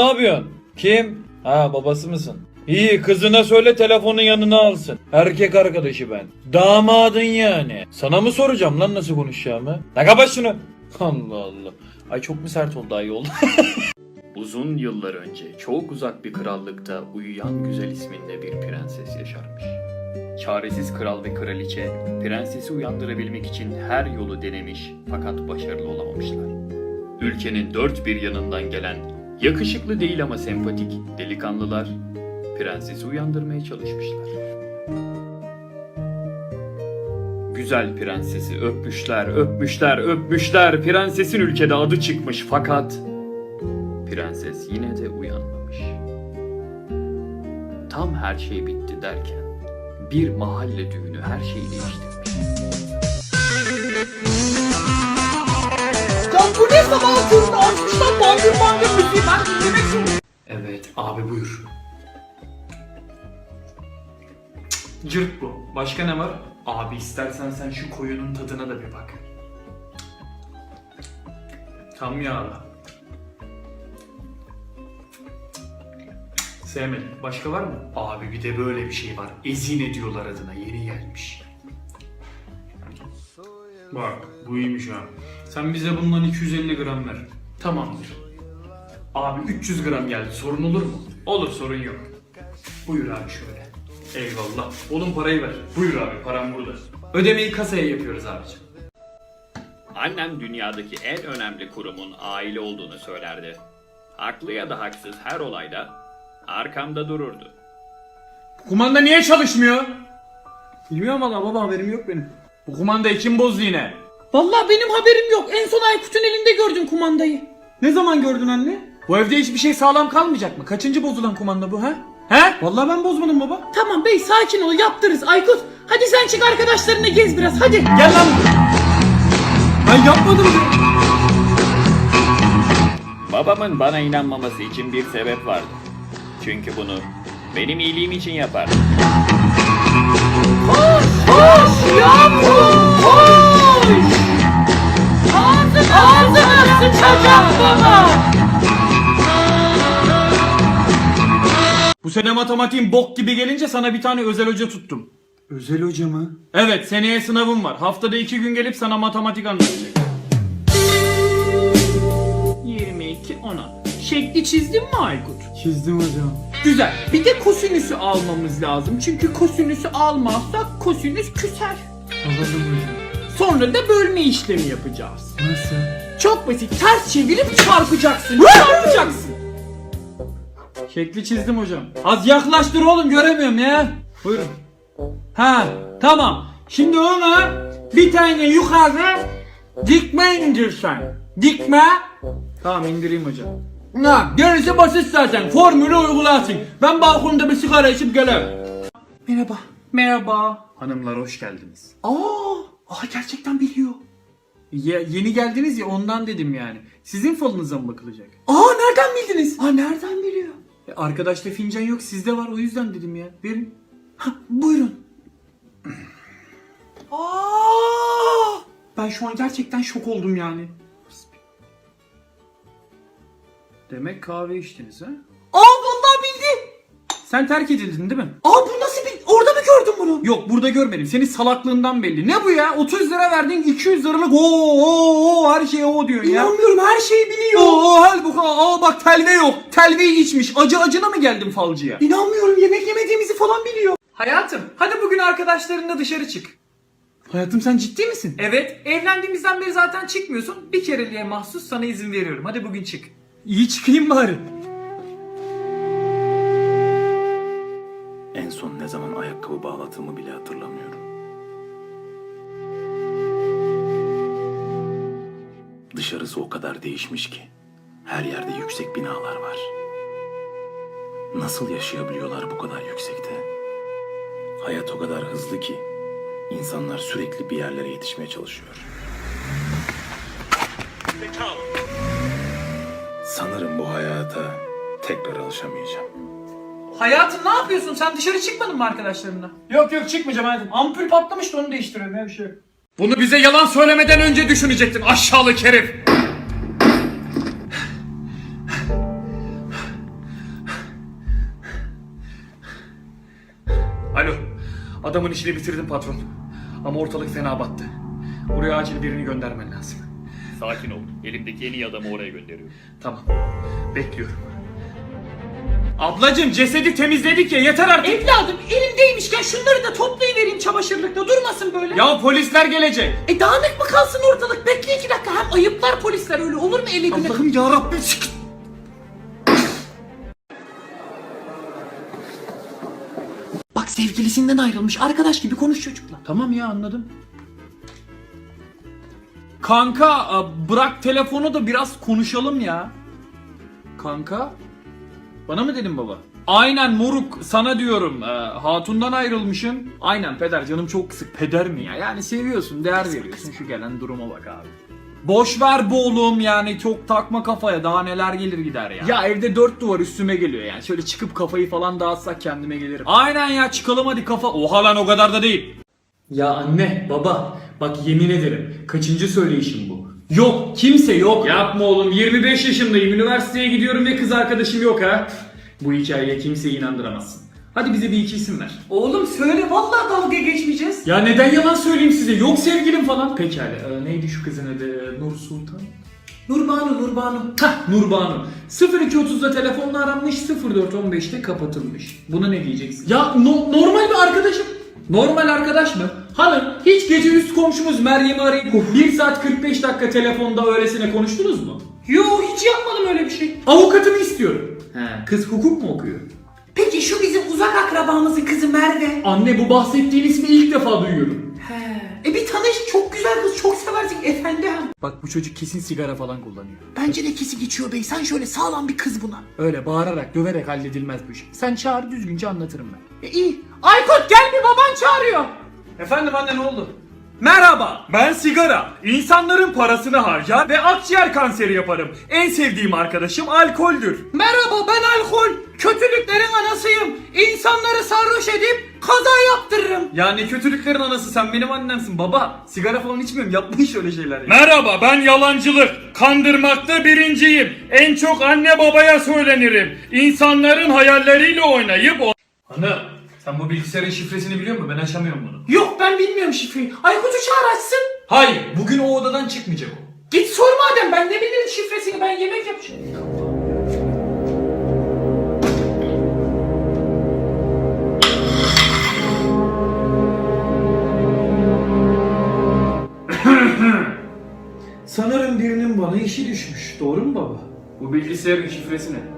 Ne yapıyorsun? Kim? Ha babası mısın? İyi kızına söyle telefonun yanına alsın. Erkek arkadaşı ben. Damadın yani. Sana mı soracağım lan nasıl konuşacağımı? La kapat şunu. Allah Allah. Ay çok mu sert oldu ay oldu. Uzun yıllar önce çok uzak bir krallıkta uyuyan güzel isminde bir prenses yaşarmış. Çaresiz kral ve kraliçe prensesi uyandırabilmek için her yolu denemiş fakat başarılı olamamışlar. Ülkenin dört bir yanından gelen yakışıklı değil ama sempatik delikanlılar prensesi uyandırmaya çalışmışlar. Güzel prensesi öpmüşler, öpmüşler, öpmüşler. Prensesin ülkede adı çıkmış fakat prenses yine de uyanmamış. Tam her şey bitti derken bir mahalle düğünü her şeyi değiştirmiş. Can bu ne sabah açmışlar bangır bangır müziği ben dinlemek. Evet abi buyur. Cırt bu. Başka ne var? Abi istersen sen şu koyunun tadına da bir bak. Tam yağlı. Sevmedim. Başka var mı? Abi bir de böyle bir şey var. Ezine diyorlar adına. Yeni gelmiş. Bak bu iyiymiş ha. Sen bize bundan 250 gram ver. Tamamdır. Abi 300 gram geldi. Sorun olur mu? Olur sorun yok. Buyur abi şöyle. Eyvallah. Oğlum parayı ver. Buyur abi param burada. Ödemeyi kasaya yapıyoruz abicim. Annem dünyadaki en önemli kurumun aile olduğunu söylerdi. Haklı ya da haksız her olayda arkamda dururdu. Kumanda niye çalışmıyor? Bilmiyorum valla baba haberim yok benim. Bu kumandayı kim bozdu yine? Vallahi benim haberim yok. En son Aykut'un elinde gördüm kumandayı. Ne zaman gördün anne? Bu evde hiçbir şey sağlam kalmayacak mı? Kaçıncı bozulan kumanda bu ha? He? Vallahi ben bozmadım baba. Tamam bey sakin ol yaptırız Aykut. Hadi sen çık arkadaşlarına gez biraz hadi. Gel lan. Ben yapmadım. Babamın bana inanmaması için bir sebep vardı. Çünkü bunu benim iyiliğim için yapardı. Sene matematiğin bok gibi gelince sana bir tane özel hoca tuttum. Özel hoca mı? Evet seneye sınavım var. Haftada iki gün gelip sana matematik anlatacak. 22 10. Şekli çizdin mi Aykut? Çizdim hocam. Güzel. Bir de kosinüsü almamız lazım. Çünkü kosinüsü almazsak kosinüs küser. Alalım hocam. Sonra da bölme işlemi yapacağız. Nasıl? Çok basit. Ters çevirip çarpacaksın. çarpacaksın. Şekli çizdim hocam. Az yaklaştır oğlum göremiyorum ya. Buyurun. Ha tamam. Şimdi ona bir tane yukarı dikme indirsen. Dikme. Tamam indireyim hocam. Na gerisi basit zaten. Formülü uygulasın. Ben balkonda bir sigara içip gelirim. Merhaba. Merhaba. Hanımlar hoş geldiniz. Aa, aa gerçekten biliyor. Ya, yeni geldiniz ya ondan dedim yani. Sizin falınıza mı bakılacak? Aa nereden bildiniz? Aa nereden biliyor? E, arkadaşta fincan yok sizde var o yüzden dedim ya. Verin. Ha, buyurun. Aa! Ben şu an gerçekten şok oldum yani. Demek kahve içtiniz ha? Aa vallahi bildi. Sen terk edildin değil mi? Aa bu nasıl bil? Orada gördün bunu? Yok burada görmedim. Senin salaklığından belli. Ne bu ya? 30 lira verdin 200 liralık o o o her şeye o diyorsun ya. İnanmıyorum her şeyi biliyor. Oo halbuki aa bak telve yok. Telveyi içmiş. Acı acına mı geldin falcıya? İnanmıyorum yemek yemediğimizi falan biliyor. Hayatım hadi bugün arkadaşlarınla dışarı çık. Hayatım sen ciddi misin? Evet evlendiğimizden beri zaten çıkmıyorsun. Bir kereliğe mahsus sana izin veriyorum. Hadi bugün çık. İyi çıkayım bari. Ayakkabı bağladığımı bile hatırlamıyorum. Dışarısı o kadar değişmiş ki. Her yerde yüksek binalar var. Nasıl yaşayabiliyorlar bu kadar yüksekte? Hayat o kadar hızlı ki insanlar sürekli bir yerlere yetişmeye çalışıyor. Sanırım bu hayata tekrar alışamayacağım. Hayatım ne yapıyorsun? Sen dışarı çıkmadın mı arkadaşlarınla? Yok yok çıkmayacağım hayatım. Ampul patlamıştı onu değiştiriyorum ya bir şey. Bunu bize yalan söylemeden önce düşünecektin aşağılık herif. Alo. Adamın işini bitirdim patron. Ama ortalık fena battı. Buraya acil birini göndermen lazım. Sakin ol. Elimdeki en iyi adamı oraya gönderiyorum. Tamam. Bekliyorum. Ablacım cesedi temizledik ya yeter artık. Evladım elimdeymişken şunları da toplayıvereyim çamaşırlıkta durmasın böyle. Ya polisler gelecek. E dağınık mı kalsın ortalık? Bekle iki dakika hem ayıplar polisler öyle olur mu ele güne? Allah'ım yarabbim. Bak sevgilisinden ayrılmış arkadaş gibi konuş çocukla. Tamam ya anladım. Kanka bırak telefonu da biraz konuşalım ya. Kanka? Bana mı dedin baba? Aynen moruk sana diyorum. E, hatundan ayrılmışım. Aynen peder canım çok sık. Peder mi ya? Yani seviyorsun değer veriyorsun. Şu gelen duruma bak abi. Boş ver bu oğlum yani çok takma kafaya daha neler gelir gider ya. Ya evde dört duvar üstüme geliyor yani şöyle çıkıp kafayı falan dağıtsak kendime gelirim. Aynen ya çıkalım hadi kafa. Oha lan o kadar da değil. Ya anne, baba, bak yemin ederim kaçıncı söyleyişim bu? Yok, kimse yok. Yapma oğlum, 25 yaşındayım, üniversiteye gidiyorum ve kız arkadaşım yok ha. Bu hikayeye kimseyi inandıramazsın. Hadi bize bir iki isim ver. Oğlum söyle vallahi dalga geçmeyeceğiz. Ya neden yalan söyleyeyim size? Yok sevgilim falan. Pekala, e, neydi şu kızın adı? Nur Sultan? Nurbanu Nurbanu. Hah, Nurbanu. 0230'da telefonla aranmış, 0415'te kapatılmış. Buna ne diyeceksin? Ya no- normal bir arkadaşım. Normal arkadaş mı? Hanım hiç gece üst komşumuz Meryem'i arayıp 1 saat 45 dakika telefonda öylesine konuştunuz mu? Yo hiç yapmadım öyle bir şey. Avukatımı istiyorum. He, kız hukuk mu okuyor? Peki şu bizim uzak akrabamızın kızı Merve. Anne bu bahsettiğin ismi ilk defa duyuyorum. He. E bir tanış çok güzel kız çok seversin efendi hem. Bak bu çocuk kesin sigara falan kullanıyor. Bence de kesin geçiyor bey sen şöyle sağlam bir kız buna. Öyle bağırarak, döverek halledilmez bu iş. Sen çağır düzgünce anlatırım ben. E iyi. Aykut gel baban çağırıyor. Efendim anne ne oldu? Merhaba, ben sigara. İnsanların parasını harcar ve akciğer kanseri yaparım. En sevdiğim arkadaşım alkoldür. Merhaba ben alkol. Kötülüklerin anasıyım. İnsanları sarhoş edip kaza yaptırırım. Ya ne kötülüklerin anası sen benim annemsin baba. Sigara falan içmiyorum yapmayın şöyle şeyler ya. Merhaba ben yalancılık. Kandırmakta birinciyim. En çok anne babaya söylenirim. İnsanların hayalleriyle oynayıp o... Hanım sen bu bilgisayarın şifresini biliyor musun? Ben açamıyorum bunu. Yok ben bilmiyorum şifreyi. Aykut'u çağır açsın. Hayır bugün o odadan çıkmayacak o. Git sor madem ben ne bilirim şifresini ben yemek yapacağım. Sanırım birinin bana işi düşmüş. Doğru mu baba? Bu bilgisayarın şifresi ne?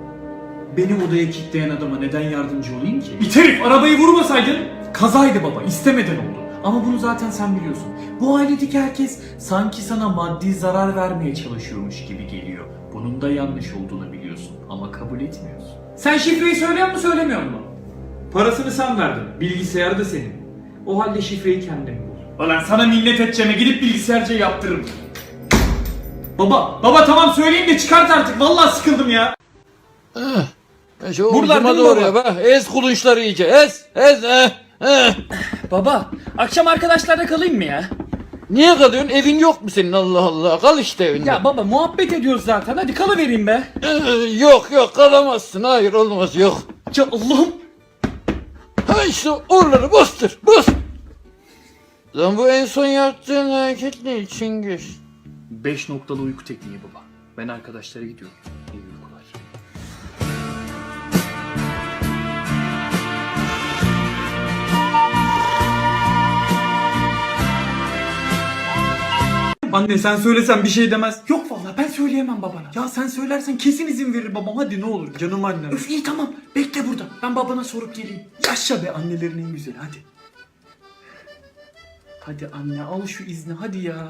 Beni odaya kilitleyen adama neden yardımcı olayım ki? İt herif arabayı vurmasaydın. Kazaydı baba istemeden oldu. Ama bunu zaten sen biliyorsun. Bu ailedeki herkes sanki sana maddi zarar vermeye çalışıyormuş gibi geliyor. Bunun da yanlış olduğunu biliyorsun ama kabul etmiyorsun. Sen şifreyi söylüyor mu söylemiyor mu? Parasını sen verdin. Bilgisayar da senin. O halde şifreyi kendin bul. Ulan sana minnet edeceğime gidip bilgisayarca yaptırırım. Baba, baba tamam söyleyeyim de çıkart artık. Vallahi sıkıldım ya. Şu Buralar değil mi doğru ya bak. Ez kulunçları iyice. Ez. Ez. Eh. Eh. Baba, akşam arkadaşlarla kalayım mı ya? Niye kalıyorsun? Evin yok mu senin Allah Allah? Kal işte evinde. Ya baba muhabbet ediyoruz zaten. Hadi kalıvereyim be. Eh, yok yok kalamazsın. Hayır olmaz yok. Ya Allah'ım. Ha işte oraları bastır. Bas. Lan bu en son yaptığın hareket ne Çingiz? 5 noktalı uyku tekniği baba. Ben arkadaşlara gidiyorum. İyi Anne sen söylesen bir şey demez. Yok vallahi ben söyleyemem babana. Ya sen söylersen kesin izin verir babam. Hadi ne olur canım annem. Öf iyi tamam bekle burada. Ben babana sorup geleyim. Yaşa be annelerin en güzeli hadi. Hadi anne al şu izni hadi ya.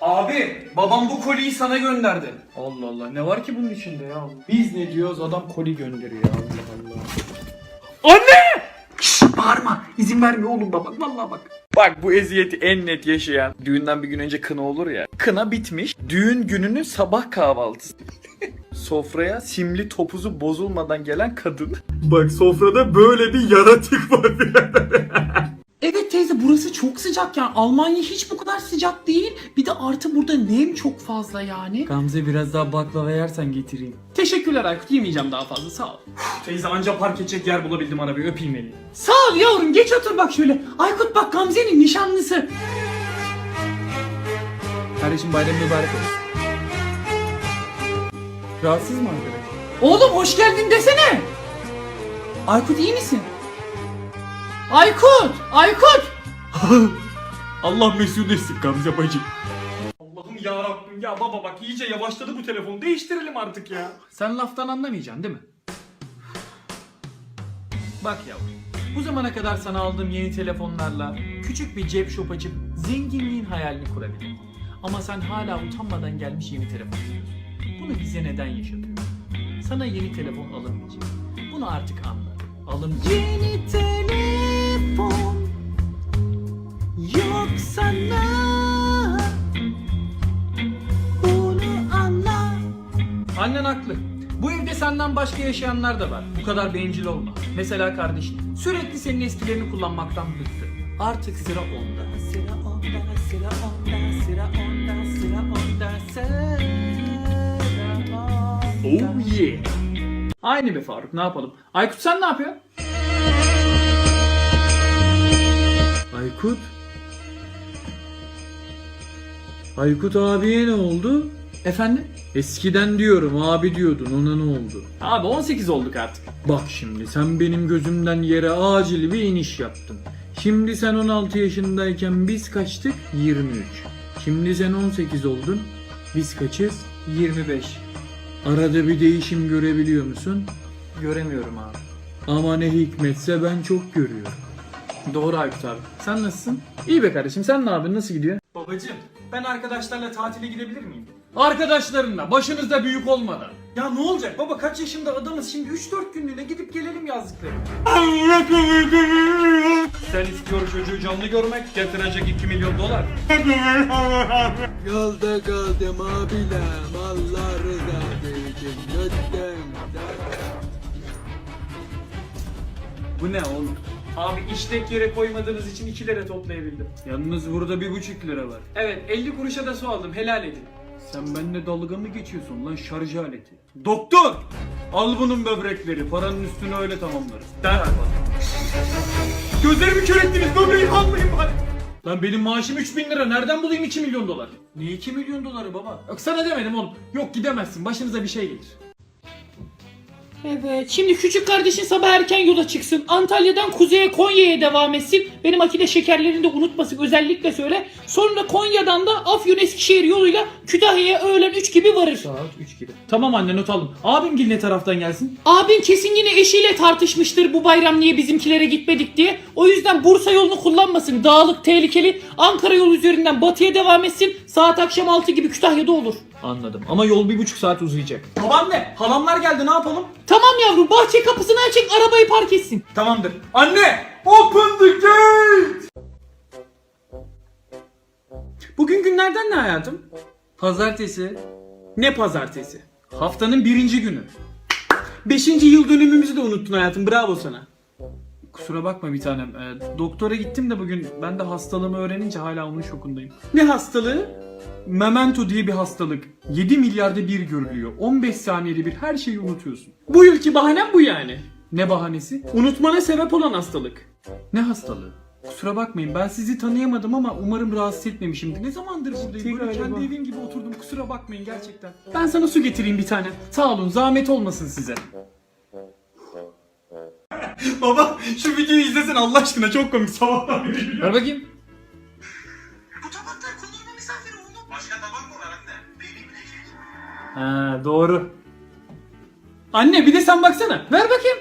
Abi babam bu koliyi sana gönderdi. Allah Allah ne var ki bunun içinde ya? Biz ne diyoruz adam koli gönderiyor Allah Allah. Anne! Şşş bağırma. İzin vermiyor oğlum baba. Vallahi bak. Bak bu eziyeti en net yaşayan düğünden bir gün önce kına olur ya. Kına bitmiş. Düğün gününün sabah kahvaltısı. Sofraya simli topuzu bozulmadan gelen kadın. Bak sofrada böyle bir yaratık var Evet teyze burası çok sıcak yani. Almanya hiç bu kadar sıcak değil. Bir de artı burada nem çok fazla yani. Gamze biraz daha baklava yersen getireyim. Teşekkür Teşekkürler Aykut yemeyeceğim daha fazla sağ ol. Teyze anca park edecek yer bulabildim arabayı öpeyim beni. Sağ ol yavrum geç otur bak şöyle. Aykut bak Gamze'nin nişanlısı. Kardeşim bayram mübarek olsun. Rahatsız mı arkadaş? Oğlum hoş geldin desene. Aykut iyi misin? Aykut! Aykut! Allah mesut etsin Gamze bacı. Allah'ım ya Rabbim ya baba bak iyice yavaşladı bu telefon. Değiştirelim artık ya. Sen laftan anlamayacaksın değil mi? Bak yavrum. Bu zamana kadar sana aldığım yeni telefonlarla küçük bir cep shop açıp zenginliğin hayalini kurabilirim. Ama sen hala utanmadan gelmiş yeni telefon istiyorsun. Bunu bize neden yaşatıyorsun? Sana yeni telefon alınmayacak. Bunu artık anla. Alın. Yeni telefon yok sana. Bunu anla. Annen haklı. Bu evde senden başka yaşayanlar da var. Bu kadar bencil olma. Mesela kardeşin. Sürekli senin eskilerini kullanmaktan bıktı. Artık sıra onda. Sıra onda, sıra onda, sıra onda, sıra onda, sıra onda. Oh yeah. Aynı be Faruk ne yapalım? Aykut sen ne yapıyorsun? Aykut? Aykut abiye ne oldu? Efendim? Eskiden diyorum abi diyordun ona ne oldu? Abi 18 olduk artık. Bak şimdi sen benim gözümden yere acil bir iniş yaptın. Şimdi sen 16 yaşındayken biz kaçtık? 23. Şimdi sen 18 oldun. Biz kaçız? 25. Arada bir değişim görebiliyor musun? Göremiyorum abi. Ama ne hikmetse ben çok görüyorum. Doğru Aykut abi. Sen nasılsın? İyi be kardeşim sen ne yapıyorsun? Nasıl gidiyor? Babacım ben arkadaşlarla tatile gidebilir miyim? Arkadaşlarınla başınızda büyük olmadan. Ya ne olacak baba kaç yaşında adamız şimdi 3-4 günlüğüne gidip gelelim yazdıkları. Sen istiyor çocuğu canlı görmek getirecek 2 milyon dolar. Yolda kaldım abiler. Allah lütfen. Bu ne oğlum? Abi işlek yere koymadığınız için 2 lira toplayabildim. Yalnız burada bir buçuk lira var. Evet 50 kuruşa da su aldım helal edin. Sen benimle dalga mı geçiyorsun lan şarj aleti? Doktor! Al bunun böbrekleri. Paranın üstünü öyle tamamlarız. Derhal bana. Gözlerimi kör ettiniz böbreği kalmayın bari. Lan benim maaşım 3000 lira. Nereden bulayım 2 milyon dolar? Ne 2 milyon doları baba? Yok sana demedim oğlum. Yok gidemezsin başınıza bir şey gelir. Evet şimdi küçük kardeşin sabah erken yola çıksın. Antalya'dan kuzeye Konya'ya devam etsin. Benim akide şekerlerini de unutmasın özellikle söyle. Sonra Konya'dan da Afyon Eskişehir yoluyla Kütahya'ya öğlen 3 gibi varır. Saat 3 gibi. Tamam anne not aldım. Abim gil ne taraftan gelsin? Abin kesin yine eşiyle tartışmıştır bu bayram niye bizimkilere gitmedik diye. O yüzden Bursa yolunu kullanmasın. Dağlık, tehlikeli. Ankara yolu üzerinden batıya devam etsin. Saat akşam 6 gibi Kütahya'da olur. Anladım ama yol bir buçuk saat uzayacak. Babaanne halamlar geldi ne yapalım? Tamam yavrum bahçe kapısını açık arabayı park etsin. Tamamdır. Anne! Open the gate! Bugün günlerden ne hayatım? Pazartesi. Ne pazartesi? Haftanın birinci günü. Beşinci yıl dönümümüzü de unuttun hayatım. Bravo sana. Kusura bakma bir tanem. Ee, doktora gittim de bugün ben de hastalığımı öğrenince hala onun şokundayım. Ne hastalığı? Memento diye bir hastalık. 7 milyarda bir görülüyor. 15 saniyede bir her şeyi unutuyorsun. Bu yılki bahanem bu yani. Ne bahanesi? Unutmana sebep olan hastalık. Ne hastalığı? Kusura bakmayın ben sizi tanıyamadım ama umarım rahatsız etmemişimdir. Ne zamandır buradayım? Böyle kendi evim gibi oturdum. Kusura bakmayın gerçekten. Ben sana su getireyim bir tane. Sağ olun zahmet olmasın size. Baba şu videoyu izlesen Allah aşkına çok komik sabahtan beri. Ver bakayım. Bu tabaklar konulma misafiri oğlum. Başka tabak mı var anne? Benim bilecek. Ha doğru. Anne bir de sen baksana. Ver bakayım.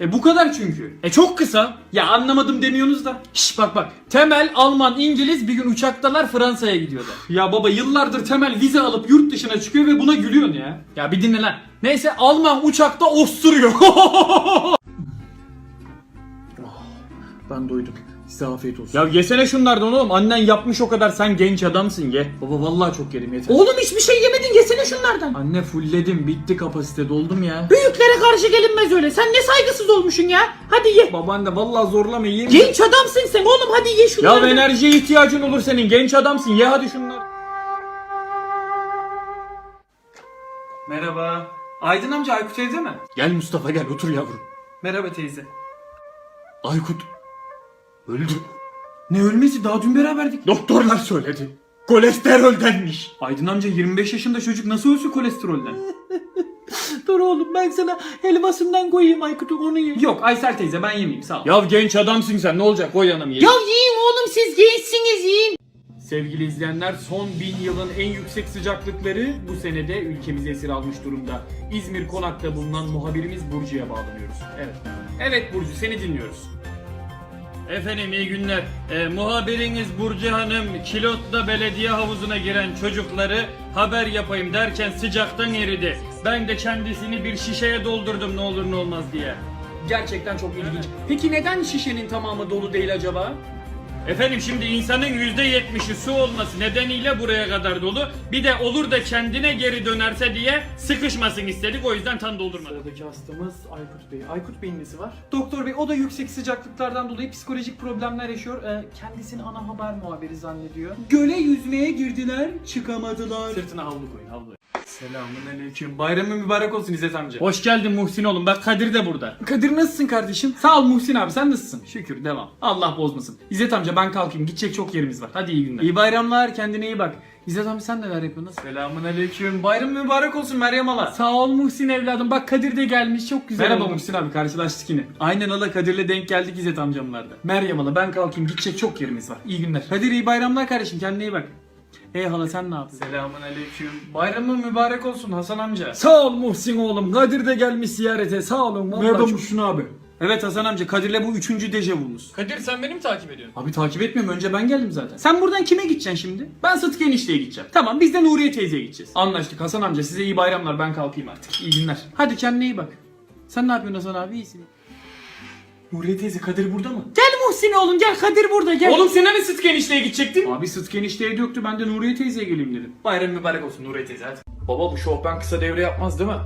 E bu kadar çünkü. E çok kısa. Ya anlamadım demiyorsunuz da. Şş bak bak. Temel, Alman, İngiliz bir gün uçaktalar Fransa'ya gidiyorlar. Ya baba yıllardır Temel vize alıp yurt dışına çıkıyor ve buna gülüyorsun ya. Ya bir dinle lan. Neyse Alman uçakta osturuyor. ben doydum. Size afiyet olsun. Ya yesene şunlardan oğlum. Annen yapmış o kadar. Sen genç adamsın ye. Baba vallahi çok yedim yeter. Oğlum hiçbir şey yemedin yesene şunlardan. Anne fullledim. Bitti kapasite. Doldum ya. Büyüklere karşı gelinmez öyle. Sen ne saygısız olmuşsun ya. Hadi ye. Babaanne vallahi zorlama ye. Genç adamsın sen oğlum hadi ye Ya şunlardan. enerjiye ihtiyacın olur senin. Genç adamsın. Ye hadi şunları. Merhaba. Aydın amca Aykut teyze mi? Gel Mustafa gel otur yavrum. Merhaba teyze. Aykut öldü. Ne ölmesi daha dün beraberdik. Doktorlar söyledi. Kolesteroldenmiş. Aydın amca 25 yaşında çocuk nasıl ölsün kolesterolden? Dur oğlum ben sana helvasından koyayım Aykut'un onu ye. Yok Aysel teyze ben yemeyeyim sağ ol. Ya genç adamsın sen ne olacak o yanım ye. Ya yiyin oğlum siz gençsiniz yiyin. Sevgili izleyenler son bin yılın en yüksek sıcaklıkları bu senede ülkemizi esir almış durumda. İzmir Konak'ta bulunan muhabirimiz Burcu'ya bağlanıyoruz. Evet. Evet Burcu seni dinliyoruz. Efendim iyi günler. Ee, muhabiriniz Burcu Hanım kilotla belediye havuzuna giren çocukları haber yapayım derken sıcaktan eridi. Ben de kendisini bir şişeye doldurdum ne olur ne olmaz diye. Gerçekten çok ilginç. Peki neden şişenin tamamı dolu değil acaba? Efendim şimdi insanın %70'i su olması nedeniyle buraya kadar dolu. Bir de olur da kendine geri dönerse diye sıkışmasın istedik o yüzden tam doldurmadık. Sıradaki hastamız Aykut Bey. Aykut Bey'in nesi var? Doktor Bey o da yüksek sıcaklıklardan dolayı psikolojik problemler yaşıyor. Ee, kendisini ana haber muhabiri zannediyor. Göle yüzmeye girdiler, çıkamadılar. Sırtına havlu koyun, havlu. Selamun aleyküm. Bayramın mübarek olsun İzzet amca. Hoş geldin Muhsin oğlum bak Kadir de burada. Kadir nasılsın kardeşim? Sağ ol Muhsin abi sen nasılsın? Şükür devam. Allah bozmasın. İzzet amca ben kalkayım gidecek çok yerimiz var. Hadi iyi günler. İyi bayramlar kendine iyi bak. İzzet amca sen neler yapıyorsun? Selamun aleyküm. Bayram mübarek olsun Meryem hala. Sağ ol Muhsin evladım. Bak Kadir de gelmiş çok güzel. Merhaba Muhsin abi karşılaştık yine. Aynen hala Kadir'le denk geldik İzzet amcamlarda. Meryem hala ben kalkayım gidecek çok yerimiz var. İyi günler. Kadir iyi bayramlar kardeşim kendine iyi bak. Hey hala sen ne yaptın? Selamun aleyküm. Bayramın mübarek olsun Hasan amca. Sağ ol Muhsin oğlum Kadir de gelmiş ziyarete sağ olun. vallahi Merhaba çok- Muhsin abi. Evet Hasan amca Kadir'le bu üçüncü dejavumuz. Kadir sen beni mi takip ediyorsun? Abi takip etmiyorum önce ben geldim zaten. Sen buradan kime gideceksin şimdi? Ben Sıtkı enişteye gideceğim. Tamam biz de Nuriye teyzeye gideceğiz. Anlaştık Hasan amca size iyi bayramlar ben kalkayım artık. İyi günler. Hadi kendine iyi bak. Sen ne yapıyorsun Hasan abi iyisin. Nuriye teyze Kadir burada mı? Gel Muhsin oğlum gel Kadir burada gel. Oğlum sen hani Sıtkı enişteye gidecektin? Abi Sıtkı enişteye döktü ben de Nuriye teyzeye geleyim dedim. Bayram mübarek olsun Nuriye teyze hadi. Baba bu şofben kısa devre yapmaz değil mi?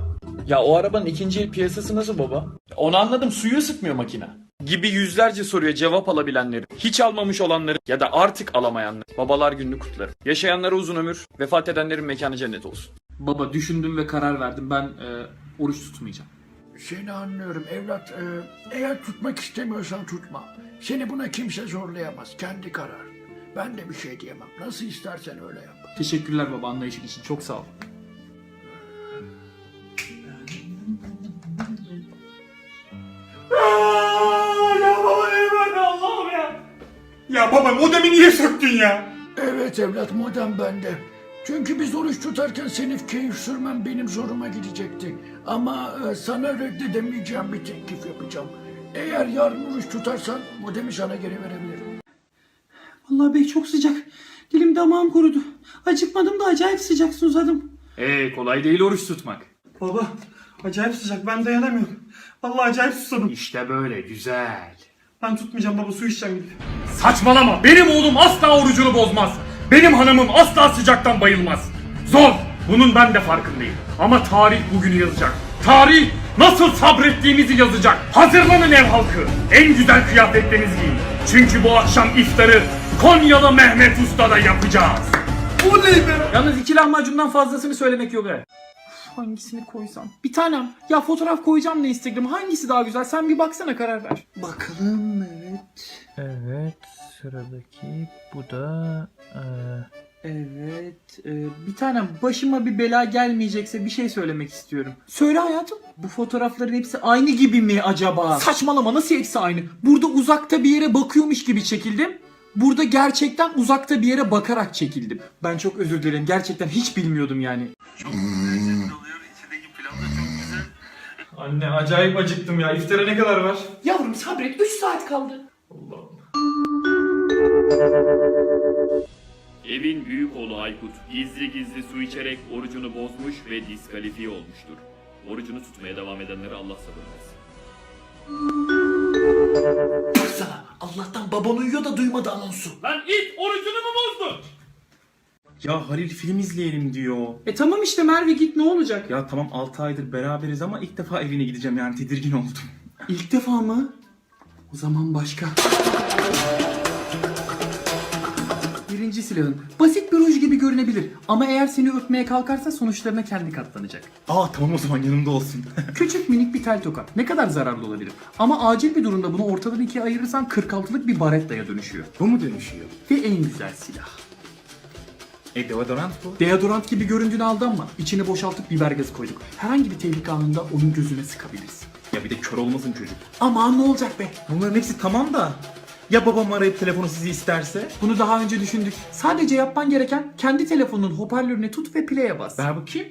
Ya o arabanın ikinci el piyasası nasıl baba? Onu anladım suyu ısıtmıyor makine. Gibi yüzlerce soruya cevap alabilenleri, hiç almamış olanları ya da artık alamayanları babalar gününü kutlarım. Yaşayanlara uzun ömür, vefat edenlerin mekanı cennet olsun. Baba düşündüm ve karar verdim ben e, oruç tutmayacağım. Seni anlıyorum evlat. Ee, eğer tutmak istemiyorsan tutma. Seni buna kimse zorlayamaz. Kendi karar. Ben de bir şey diyemem. Nasıl istersen öyle yap. Teşekkürler baba anlayışın için çok sağ ol. Ya baba modemi niye söktün ya? Evet evlat modem bende. Çünkü biz oruç tutarken senin keyif sürmen benim zoruma gidecekti. Ama e, sana reddedemeyeceğim bir teklif yapacağım. Eğer yarın oruç tutarsan modemi sana geri verebilirim. Vallahi bey çok sıcak. Dilim damağım kurudu. Acıkmadım da acayip sıcak susadım. Ee kolay değil oruç tutmak. Baba acayip sıcak ben dayanamıyorum. Vallahi acayip susadım. İşte böyle güzel. Ben tutmayacağım baba su içeceğim gidip. Saçmalama benim oğlum asla orucunu bozmaz. Benim hanımım asla sıcaktan bayılmaz. Zor bunun ben de farkındayım. Ama tarih bugünü yazacak. Tarih nasıl sabrettiğimizi yazacak. Hazırlanın ev halkı. En güzel kıyafetlerinizi giyin. Çünkü bu akşam iftarı Konyalı Mehmet Usta'da yapacağız. Yalnız iki lahmacundan fazlasını söylemek yok he. Hangisini koysam? Bir tanem. Ya fotoğraf koyacağım ne Instagram'a. Hangisi daha güzel? Sen bir baksana karar ver. Bakalım evet. Evet sıradaki bu da Evet. e, bir tanem başıma bir bela gelmeyecekse bir şey söylemek istiyorum. Söyle hayatım. Bu fotoğrafların hepsi aynı gibi mi acaba? Saçmalama nasıl hepsi aynı? Burada uzakta bir yere bakıyormuş gibi çekildim. Burada gerçekten uzakta bir yere bakarak çekildim. Ben çok özür dilerim. Gerçekten hiç bilmiyordum yani. Anne acayip acıktım ya. İftara ne kadar var? Yavrum sabret 3 saat kaldı. Evin büyük oğlu Aykut gizli gizli su içerek orucunu bozmuş ve diskalifiye olmuştur. Orucunu tutmaya devam edenlere Allah sabır versin. Baksana Allah'tan baban uyuyor da duymadı anonsu. Lan it orucunu mu bozdun? Ya Halil film izleyelim diyor. E tamam işte Merve git ne olacak? Ya tamam 6 aydır beraberiz ama ilk defa evine gideceğim yani tedirgin oldum. İlk defa mı? O zaman başka. Birinci silahın. Basit bir ruj gibi görünebilir ama eğer seni öpmeye kalkarsa sonuçlarına kendi katlanacak. Aa tamam o zaman yanımda olsun. Küçük minik bir tel tokat. Ne kadar zararlı olabilir? Ama acil bir durumda bunu ortadan ikiye ayırırsan 46'lık bir barettaya dönüşüyor. Bu mu dönüşüyor? Ve en güzel silah. E deodorant bu. Deodorant gibi göründüğüne aldanma. İçini boşaltıp biber gazı koyduk. Herhangi bir tehlike anında onun gözüne sıkabiliriz. Ya bir de kör olmasın çocuk. Aman ne olacak be? Bunların hepsi tamam da. Ya babam arayıp telefonu sizi isterse? Bunu daha önce düşündük. Sadece yapman gereken kendi telefonunun hoparlörüne tut ve play'e bas. Ver bakayım.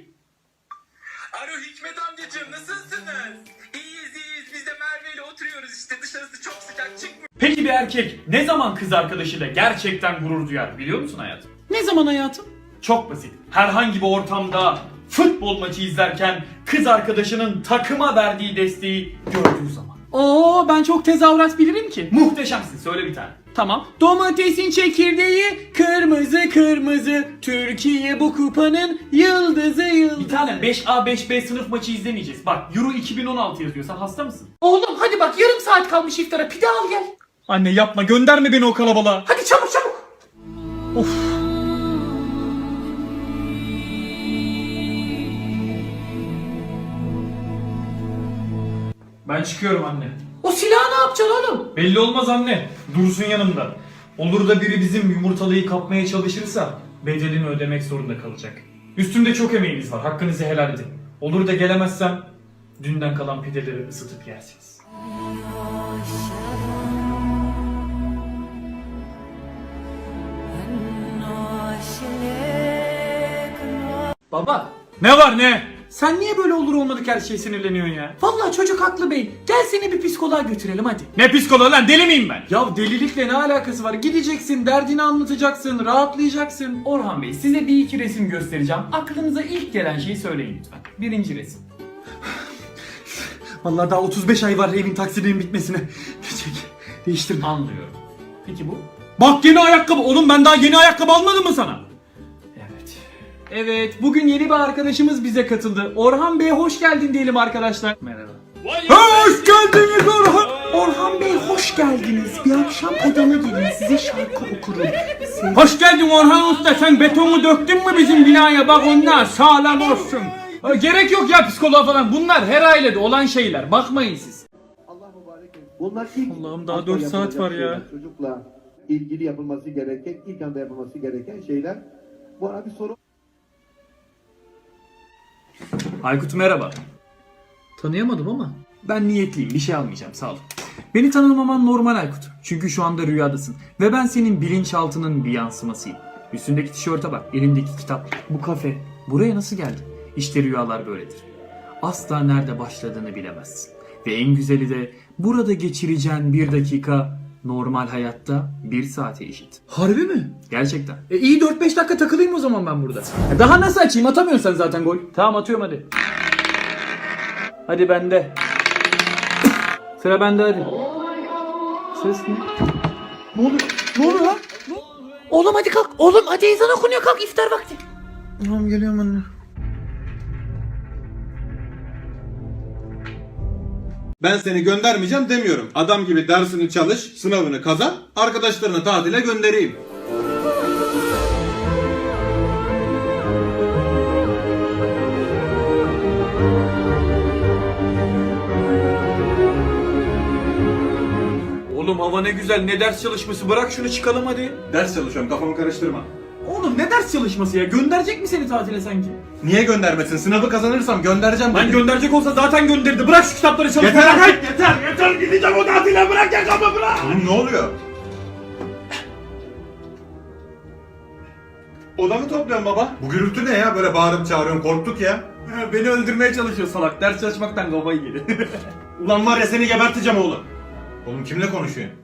Alo Hikmet amcacığım nasılsınız? İyiyiz iyiyiz biz de Merve ile oturuyoruz işte dışarısı çok sıcak çıkmıyor. Peki bir erkek ne zaman kız arkadaşıyla gerçekten gurur duyar biliyor musun hayatım? Ne zaman hayatım? Çok basit. Herhangi bir ortamda futbol maçı izlerken kız arkadaşının takıma verdiği desteği gördüğü zaman. Oo ben çok tezahürat bilirim ki. Muhteşemsin söyle bir tane. Tamam. Domatesin çekirdeği kırmızı kırmızı. Türkiye bu kupanın yıldızı Bir yıldızı. tane 5A 5B sınıf maçı izlemeyeceğiz. Bak Euro 2016 yazıyor. Sen hasta mısın? Oğlum hadi bak yarım saat kalmış iftara pide al gel. Anne yapma gönderme beni o kalabalığa. Hadi çabuk çabuk. Ben çıkıyorum anne. O silahı ne yapacaksın oğlum? Belli olmaz anne. Dursun yanımda. Olur da biri bizim yumurtalıyı kapmaya çalışırsa bedelini ödemek zorunda kalacak. Üstümde çok emeğiniz var. Hakkınızı helal edin. Olur da gelemezsem dünden kalan pideleri ısıtıp yersiniz. Baba Ne var ne? Sen niye böyle olur olmadık her şeye sinirleniyorsun ya? Vallahi çocuk haklı bey. Gel seni bir psikoloğa götürelim hadi. Ne psikoloğu lan deli miyim ben? Ya delilikle ne alakası var? Gideceksin, derdini anlatacaksın, rahatlayacaksın. Orhan Bey size bir iki resim göstereceğim. Aklınıza ilk gelen şeyi söyleyin lütfen. Birinci resim. Vallahi daha 35 ay var evin taksidinin bitmesine. Geçecek. Değiştirme. Anlıyorum. Peki bu? Bak yeni ayakkabı. Oğlum ben daha yeni ayakkabı almadım mı sana? Evet. Bugün yeni bir arkadaşımız bize katıldı. Orhan Bey hoş geldin diyelim arkadaşlar. Merhaba. Hoş geldiniz Orhan. Orhan Bey hoş geldiniz. Bir akşam odama gelin size şarkı okurum. Hoş geldin Orhan Usta. Sen betonu döktün mü bizim binaya? Bak onlar sağlam olsun. Ha, Gerek yok ya psikoloğa falan. Bunlar her ailede olan şeyler. Bakmayın siz. Bunlar ilk Allah'ım daha anda dört saat yapılacak var ya. Çocukla ilgili yapılması gereken, ilk anda yapılması gereken şeyler. Bu arada bir soru Aykut merhaba. Tanıyamadım ama. Ben niyetliyim bir şey almayacağım sağ ol. Beni tanımaman normal Aykut. Çünkü şu anda rüyadasın. Ve ben senin bilinçaltının bir yansımasıyım. Üstündeki tişörte bak, elindeki kitap, bu kafe. Buraya nasıl geldin? İşte rüyalar böyledir. Asla nerede başladığını bilemezsin. Ve en güzeli de burada geçireceğin bir dakika normal hayatta bir saate eşit. Harbi mi? Gerçekten. E iyi 4-5 dakika takılayım o zaman ben burada. E daha nasıl açayım? Atamıyorsun sen zaten gol. Tamam atıyorum hadi. Hadi bende. Sıra bende hadi. Ses ne? Ne oluyor? Ne oluyor lan? Oğlum hadi kalk. Oğlum hadi ezan okunuyor kalk iftar vakti. Tamam geliyorum anne. Ben seni göndermeyeceğim demiyorum. Adam gibi dersini çalış, sınavını kazan, arkadaşlarını tatile göndereyim. Oğlum hava ne güzel ne ders çalışması bırak şunu çıkalım hadi. Ders çalışıyorum, kafamı karıştırma. Oğlum ne ders çalışması ya? Gönderecek mi seni tatile sanki? Niye göndermesin? Sınavı kazanırsam göndereceğim dedi. gönderecek olsa zaten gönderdi. Bırak şu kitapları çalışma. Yeter artık, yeter, yeter gideceğim o tatile bırak yakamı bırak. Oğlum ne oluyor? Odamı topluyorum baba. Bu gürültü ne ya? Böyle bağırıp çağırıyorsun, korktuk ya. Beni öldürmeye çalışıyor salak. Ders çalışmaktan kafayı yedi. Ulan var ya seni geberteceğim oğlum. Oğlum kimle konuşuyorsun?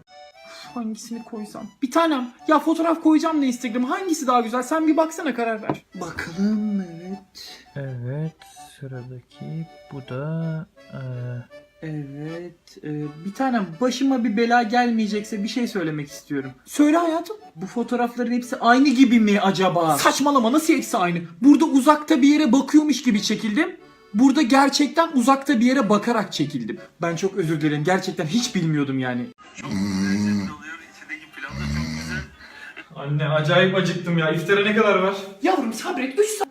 Hangisini koysam? Bir tanem. Ya fotoğraf koyacağım da Instagram'a. Hangisi daha güzel? Sen bir baksana karar ver. Bakalım evet. Evet sıradaki bu da eee, Evet. e, bir tane başıma bir bela gelmeyecekse bir şey söylemek istiyorum. Söyle hayatım. Bu fotoğrafların hepsi aynı gibi mi acaba? Saçmalama nasıl hepsi aynı? Burada uzakta bir yere bakıyormuş gibi çekildim. Burada gerçekten uzakta bir yere bakarak çekildim. Ben çok özür dilerim. Gerçekten hiç bilmiyordum yani. Anne acayip acıktım ya. İftara ne kadar var? Yavrum sabret 3 saat.